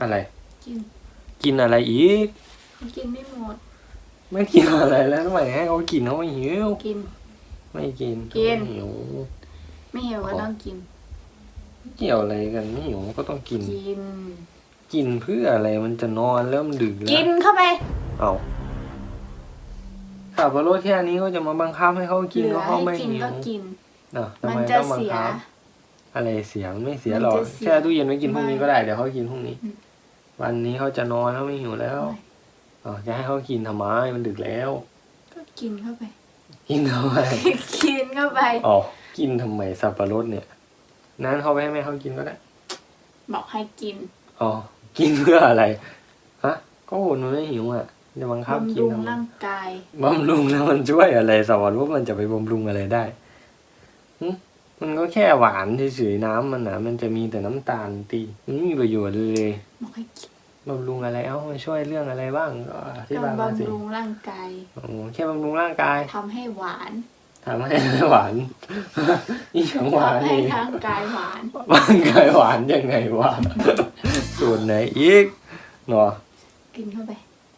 อะไร กินกินอะไรอีกเขากินไม่หมด ไม่กินอะไรแล้วทำไมให้เขากินเขาไม่หิว กิน ไม่กินกิน เขาไม่หิว ไม่หิวก็ต้องกิน เกี่ยวอะไรกันไม่หิวก็ต้องกิน กิน กินเพื่ออะไรมันจะนอนแล้วมันดึกแล้วกินเข้าไป เอาขับรถแค่นี้ก็จะมาบังคับให้เขากินเหลืก็อเขาให้ไม่กินหิวก็กินอะทำมันไมจะต้องบังเสีย คับอะไรเสียมันไม่เสียมันหรอกจะเสียแช่ตู้เย็นไว้กินพรุ่งนี้ไม่ก็ได้เดี๋ยวเขากินพรุ่งนี้ อืม วันนี้เขาจะนอนเขาไม่หิวแล้วไม่อ๋อจะให้เขากินทำไมมันดึกแล้ว ก็กินเข้าไป กินทำไมกินเข้าไปอ๋อกินทำไมสับปะรดเนี่ย นั้นเขาไปให้แม่เขากินก็ได้บอกให้กินอ๋อกินเพื่ออะไรฮะก็คนมันไม่หิวอะจะบังคับบำกินรุงทำไมร่างกายบำรุงแล้วมันช่วยอะไรสับปะรดมันจะไปบำรุงอะไรได้หึ มันก็แค่หวานเฉยๆน้ำมันนะมันจะมีแต่น้ำตาลตีมันไม่มีประโยชน์เลยบอกให้กินบำรุงอะไรเอ้ามาช่วยเรื่องอะไรบ้างก็อธิก็บายมาสิบำรุงร่างกายโอ้แค่บำรุงร่างกายทำให้หวานทำให้หวาน อีหยังหวานทำให้นี่ร่างกายหวาน ร่างกายหวานยังไงวะ ส่วนไหนอีกเนาะ กินเข้าไป